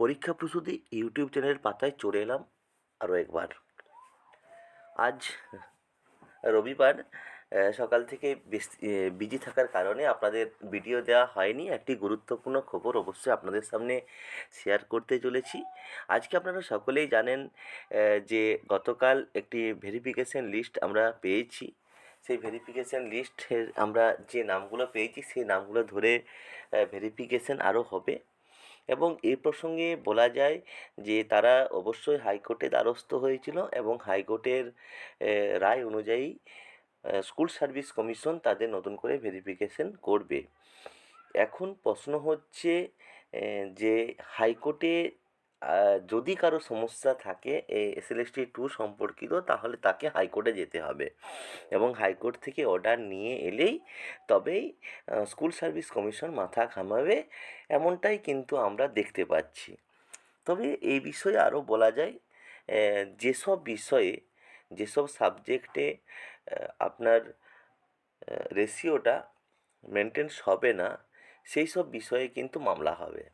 পরীক্ষা প্রস্তুতি ইউটিউব চ্যানেলের পাতায় চলে এলাম আরও একবার। আজ রবিবার সকাল থেকে বিজি থাকার কারণে আপনাদের ভিডিও দেওয়া হয়নি। একটি গুরুত্বপূর্ণ খবর অবশ্যই আপনাদের সামনে শেয়ার করতে চলেছি। আজকে আপনারা সকলেই জানেন যে গতকাল একটি ভেরিফিকেশন লিস্ট আমরা পেয়েছি। সেই ভেরিফিকেশান লিস্টের আমরা যে নামগুলো পেয়েছি, সেই নামগুলো ধরে ভেরিফিকেশান আরও হবে। এবং এই প্রসঙ্গে বলা যায় যে, তারা অবশ্যই হাইকোর্টে দ্বারস্থ হয়েছিল এবং হাইকোর্টের রায় অনুযায়ী স্কুল সার্ভিস কমিশন তাদের নতুন করে ভেরিফিকেশন করবে। এখন প্রশ্ন হচ্ছে যে হাইকোর্টে যদি কারও সমস্যা থাকে এই এসএলএসটি টু সম্পর্কিত, তাহলে তাকে হাইকোর্টে যেতে হবে। এবং হাইকোর্ট থেকে অর্ডার নিয়ে এলেই তবেই স্কুল সার্ভিস কমিশন মাথা ঘামাবে, এমনটাই কিন্তু আমরা দেখতে পাচ্ছি। তবে এই বিষয়ে আরও বলা যায় যেসব বিষয়ে, যেসব সাবজেক্টে আপনার রেশিওটা মেনটেন্স হবে না, সেই সব বিষয়ে কিন্তু মামলা হবে।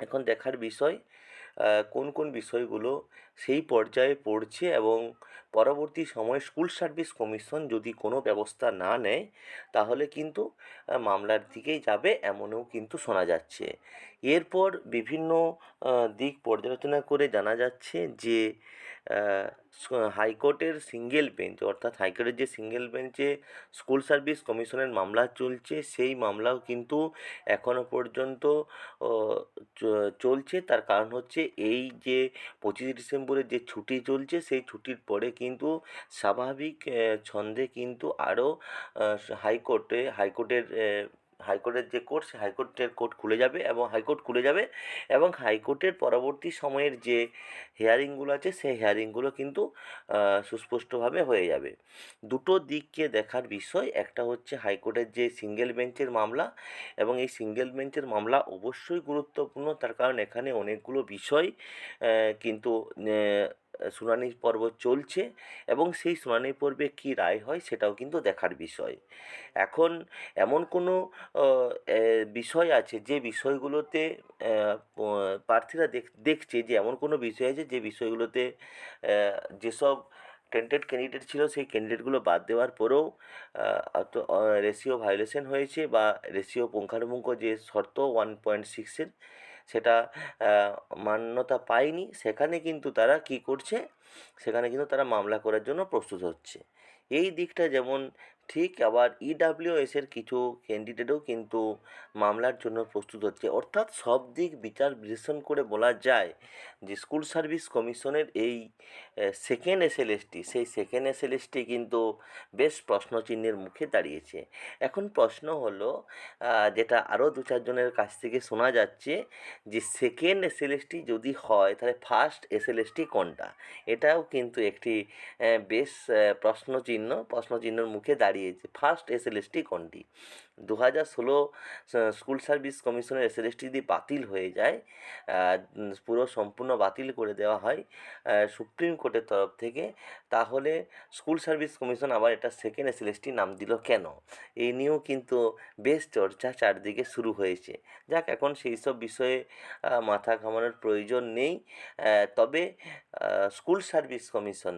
এখন দেখার বিষয় কোন কোন বিষয়গুলো সেই পর্যায়ে পড়ছে এবং পরবর্তী সময়ে স্কুল সার্ভিস কমিশন যদি কোনো ব্যবস্থা না নেয়, তাহলে কিন্তু মামলার দিকেই যাবে এমনও কিন্তু শোনা যাচ্ছে। এরপর বিভিন্ন দিক পর্যালোচনা করে জানা যাচ্ছে যে হাইকোর্টের সিঙ্গেল বেঞ্চ অর্থাৎ হাইকোর্টের যে সিঙ্গেল বেঞ্চে স্কুল সার্ভিস কমিশনের মামলা চলছে, সেই মামলাও কিন্তু এখনও পর্যন্ত চলছে। তার কারণ হচ্ছে এই যে পঁচিশে ডিসেম্বরের যে ছুটি চলছে, সেই ছুটির পরে কিন্তু স্বাভাবিক ছন্দে কিন্তু আরও হাইকোর্টে হাইকোর্টের হাইকোর্টের যে কোর্ট, সে হাইকোর্টের কোর্ট খুলে যাবে এবং হাইকোর্ট খুলে যাবে এবং হাইকোর্টের পরবর্তী সময়ের যে হেয়ারিংগুলো আছে, সেই হেয়ারিংগুলো কিন্তু সুস্পষ্টভাবে হয়ে যাবে। দুটো দিককে দেখার বিষয়, একটা হচ্ছে হাইকোর্টের যে সিঙ্গেল বেঞ্চের মামলা এবং এই সিঙ্গেল বেঞ্চের মামলা অবশ্যই গুরুত্বপূর্ণ, তার কারণ এখানে অনেকগুলো বিষয় কিন্তু আহ, শুনানির পর্ব চলছে এবং সেই শুনানি পর্বে কী রায় হয় সেটাও কিন্তু দেখার বিষয়। এখন এমন কোনো বিষয় আছে যে বিষয়গুলোতে প্রার্থীরা দেখ- দেখছে যে এমন কোনো বিষয় আছে যে বিষয়গুলোতে যেসব টেন্টেড ক্যান্ডিডেট ছিল সেই ক্যান্ডিডেটগুলো বাদ দেওয়ার পরেও রেশিও ভায়োলেশন হয়েছে বা রেশিও পুঙ্খানুপুঙ্খ যে শর্ত ওয়ান পয়েন্ট সিক্সের সেটা মান্যতা পায়নি। সেখানে কিন্তু তারা কি করছে? সেখানে কিন্তু তারা মামলা করার জন্য প্রস্তুত হচ্ছে। এই দিকটা যেমন ঠিক আবার ইডাব্লিউএসের কিছু ক্যান্ডিডেটও কিন্তু মামলার জন্য প্রস্তুত হচ্ছে। অর্থাৎ সব দিক বিচার বিশ্লেষণ করে বলা যায় যে স্কুল সার্ভিস কমিশনের এই সেকেন্ড এসএলএসটি সেই সেকেন্ড এসএলএসটি কিন্তু বেশ প্রশ্নচিহ্নের মুখে দাঁড়িয়েছে। এখন প্রশ্ন হলো যেটা আরও দু চারজনের কাছ থেকে শোনা যাচ্ছে যে সেকেন্ড এসএলএসটি যদি হয়, তাহলে ফার্স্ট এসএলএসটি কোনটা? এটাও কিন্তু একটি বেশ প্রশ্নচিহ্ন, প্রশ্নচিহ্নর মুখে দাঁড়িয়েছে ফার্স্ট এসএলএসটি কোনটি? দু হাজার ষোলো স্কুল সার্ভিস কমিশনের এসএলএসটি যদি বাতিল হয়ে যায় পুরো সম্পূর্ণ বাতিল করে দেওয়া হয় সুপ্রিম কোর্টের তরফ থেকে, তাহলে স্কুল সার্ভিস কমিশন আবার এটা সেকেন্ড এসএলএসটি নাম দিল কেন? এই নিয়েও কিন্তু বেশ চর্চা চারদিকে শুরু হয়েছে। যাক, এখন সেই সব বিষয়ে মাথা ঘামানোর প্রয়োজন নেই। তবে স্কুল সার্ভিস কমিশন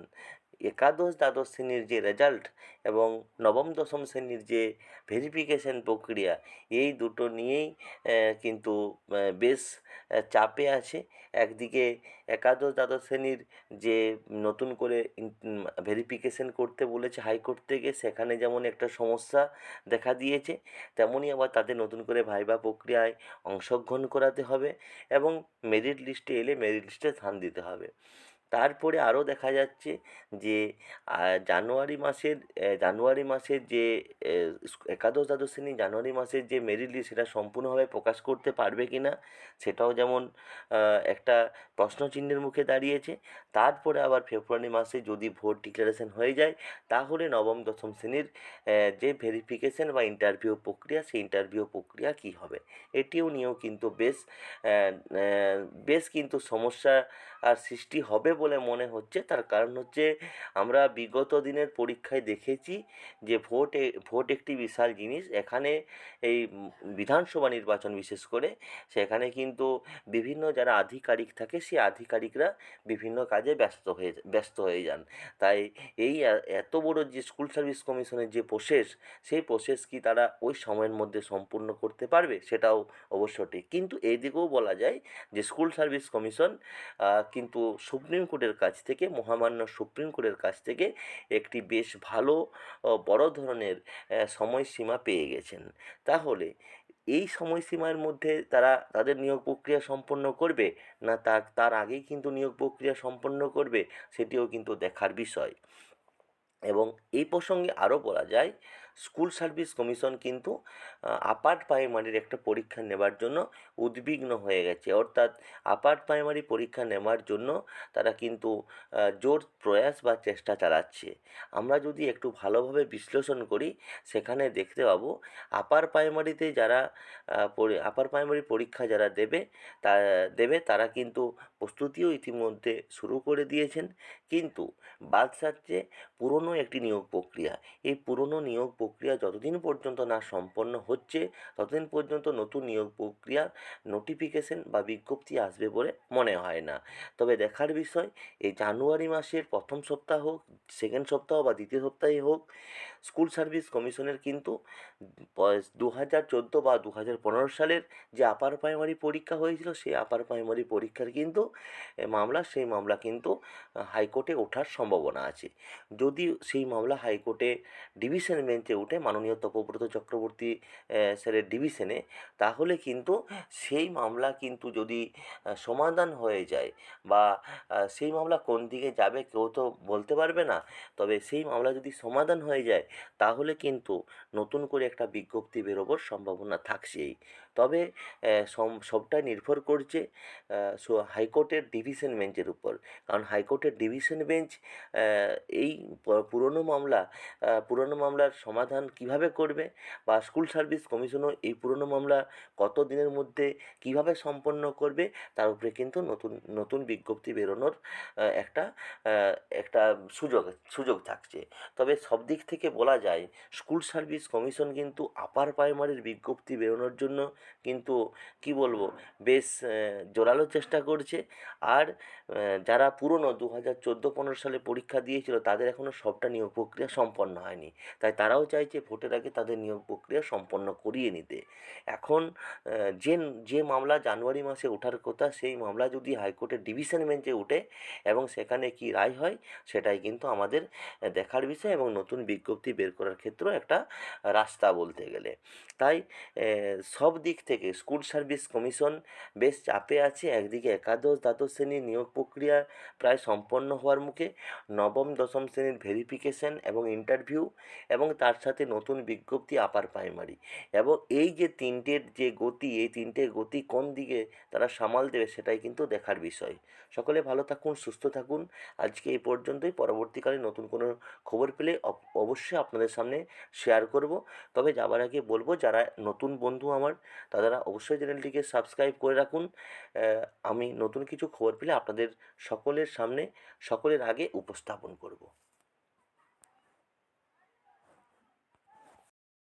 একাদশ দ্বাদশ শ্রেণির যে রেজাল্ট এবং নবম দশম শ্রেণির যে ভেরিফিকেশন প্রক্রিয়া, এই দুটো নিয়েই কিন্তু বেশ চাপে আছে। একদিকে একাদশ দ্বাদশ শ্রেণির যে নতুন করে ভেরিফিকেশন করতে বলেছে হাইকোর্ট থেকে, সেখানে যেমন একটা সমস্যা দেখা দিয়েছে তেমনই আবার তাদের নতুন করে ভাইবা প্রক্রিয়ায় অংশগ্রহণ করাতে হবে এবং মেরিট লিস্টে এলে মেরিট লিস্টে স্থান দিতে হবে। তারপরে আরও দেখা যাচ্ছে যে জানুয়ারি মাসের জানুয়ারি মাসের যে একাদশ দ্বাদশ শ্রেণি জানুয়ারি মাসের যে মেরিট লিস্ট সেটা সম্পূর্ণভাবে প্রকাশ করতে পারবে কি না সেটাও যেমন একটা প্রশ্নচিহ্নের মুখে দাঁড়িয়েছে। তারপরে আবার ফেব্রুয়ারি মাসে যদি ভোট ডিক্লারেশন হয়ে যায়, তাহলে নবম, দশম শ্রেণির যে ভেরিফিকেশন বা ইন্টারভিউ প্রক্রিয়া, সেই ইন্টারভিউ প্রক্রিয়া কী হবে? এটিও নিয়েও কিন্তু বেশ বেশ কিন্তু সমস্যা আর সৃষ্টি হবে বলে মনে হচ্ছে। তার কারণ হচ্ছে আমরা বিগত দিনের পরীক্ষায় দেখেছি যে ভোট ভোট একটি বিশাল জিনিস। এখানে এই বিধানসভা নির্বাচন বিশেষ করে, সেখানে কিন্তু বিভিন্ন যারা আধিকারিক থাকে, সেই আধিকারিকরা বিভিন্ন কাজে ব্যস্ত হয়ে ব্যস্ত হয়ে যান। তাই এই এত বড় যে স্কুল সার্ভিস কমিশনের যে প্রসেস, সেই প্রসেস কি তারা ওই সময়ের মধ্যে সম্পূর্ণ করতে পারবে? সেটাও অবশ্য ঠিক। কিন্তু এই দিকেও বলা যায় যে স্কুল সার্ভিস কমিশন কিন্তু সুপ্রিম কোর্টের কাছ থেকে, মহামান্য সুপ্রিম কোর্টের কাছ থেকে একটি বেশ ভালো বড় ধরনের সময়সীমা পেয়ে গেছেন। তাহলে এই সময়সীমার মধ্যে তারা তাদের নিয়োগ প্রক্রিয়া সম্পন্ন করবে না তার তার আগেই কিন্তু নিয়োগ প্রক্রিয়া সম্পন্ন করবে, সেটিও কিন্তু দেখার বিষয়। এবং এই প্রসঙ্গে আরও বলা যায় স্কুল সার্ভিস কমিশন কিন্তু আপার প্রাইমারির একটা পরীক্ষা নেবার জন্য উদ্বিগ্ন হয়ে গেছে। অর্থাৎ আপার প্রাইমারি পরীক্ষা নেওয়ার জন্য তারা কিন্তু জোর প্রয়াস বা চেষ্টা চালাচ্ছে। আমরা যদি একটু ভালোভাবে বিশ্লেষণ করি, সেখানে দেখতে পাবো আপার প্রাইমারিতে যারা আপার প্রাইমারি পরীক্ষা যারা দেবে, তা, দেবে তারা কিন্তু প্রস্তুতিও ইতিমধ্যে শুরু করে দিয়েছেন। কিন্তু বাদ সাচ্ছে পুরনো একটি নিয়োগ প্রক্রিয়া। এই পুরনো নিয়োগ প্রক্রিয়া যতদিন পর্যন্ত না সম্পন্ন হচ্ছে, ততদিন পর্যন্ত নতুন নিয়োগ প্রক্রিয়ার নোটিফিকেশন বা বিজ্ঞপ্তি আসবে বলে মনে হয় না। তবে দেখার বিষয়, এই জানুয়ারি মাসের প্রথম সপ্তাহ হোক সেকেন্ড সপ্তাহ বা দ্বিতীয় সপ্তাহে হোক স্কুল সার্ভিস কমিশনের কিন্তু দু হাজার চোদ্দ বা দু হাজার পনেরো সালের যে আপার প্রাইমারি পরীক্ষা হয়েছিল, সেই আপার প্রাইমারি পরীক্ষার কিন্তু মামলা, সেই মামলা কিন্তু হাইকোর্টে ওঠার সম্ভাবনা আছে। যদি সেই মামলা হাইকোর্টে ডিভিশন বেঞ্চে উঠে মাননীয় তপব্রত চক্রবর্তী স্যারের ডিভিশনে, তাহলে কিন্তু সেই মামলা কিন্তু যদি সমাধান হয়ে যায় বা সেই মামলা কোন দিকে যাবে কেউ তো বলতে পারবে না, তবে সেই মামলা যদি সমাধান হয়ে যায়, তাহলে কিন্তু নতুন করে একটা বিজ্ঞপ্তি বেরোবার সম্ভাবনা থাকছেই। তবে সবটাই নির্ভর করছে হাইকোর্টের ডিভিশন বেঞ্চের উপর। কারণ হাইকোর্টের ডিভিশন বেঞ্চ এই পুরনো মামলা পুরনো মামলার সমাধান কীভাবে করবে বা স্কুল সার্ভিস কমিশনও এই পুরনো মামলা কত দিনের মধ্যে কীভাবে সম্পন্ন করবে, তার উপরে কিন্তু নতুন নতুন বিজ্ঞপ্তি বেরোনোর একটা একটা সুযোগ সুযোগ থাকছে। তবে সব দিক থেকে বলা যায়, স্কুল সার্ভিস কমিশন কিন্তু আপার প্রাইমারির বিজ্ঞপ্তি বেরোনোর জন্য কিন্তু কি বলব? বেশ জোরালো চেষ্টা করছে। আর যারা পুরনো দু হাজার চোদ্দ পনেরো সালে পরীক্ষা দিয়েছিল, তাদের এখনও সবটা নিয়োগ প্রক্রিয়া সম্পন্ন হয়নি। তাই তারাও চাইছে ভোটের আগে তাদের নিয়োগ প্রক্রিয়া সম্পন্ন করিয়ে নিতে। এখন যে যে মামলা জানুয়ারি মাসে ওঠার কথা, সেই মামলা যদি হাইকোর্টের ডিভিশন বেঞ্চে উঠে এবং সেখানে কি রায় হয়, সেটাই কিন্তু আমাদের দেখার বিষয় এবং নতুন বিজ্ঞপ্তি বের করার ক্ষেত্রেও একটা রাস্তা বলতে গেলে। তাই সব দিক থেকে স্কুল সার্ভিস কমিশন বেশ চাপে আছে। একদিকে একাদশ দ্বাদশ শ্রেণির নিয়োগ প্রক্রিয়া প্রায় সম্পন্ন হওয়ার মুখে নবম, দশম শ্রেণির ভেরিফিকেশন এবং ইন্টারভিউ এবং তার সাথে নতুন বিজ্ঞপ্তি আপার প্রাইমারি এবং এই যে তিনটের যে গতি, এই তিনটের গতি কোন দিকে তারা সামাল দেবে সেটাই কিন্তু দেখার বিষয়। সকলে ভালো থাকুন, সুস্থ থাকুন। আজকে এই পর্যন্তই। পরবর্তীকালে নতুন কোনো খবর পেলে অব- অবশ্যই আপনাদের সামনে শেয়ার করব। তবে যাবার আগে বলব, যারা নতুন বন্ধু আমার তারা অবশ্যই চ্যানেলটিকে সাবস্ক্রাইব করে রাখুন। আমি নতুন কিছু খবর পেলে আপনাদের সকলের সামনে, সকলের আগে উপস্থাপন করব।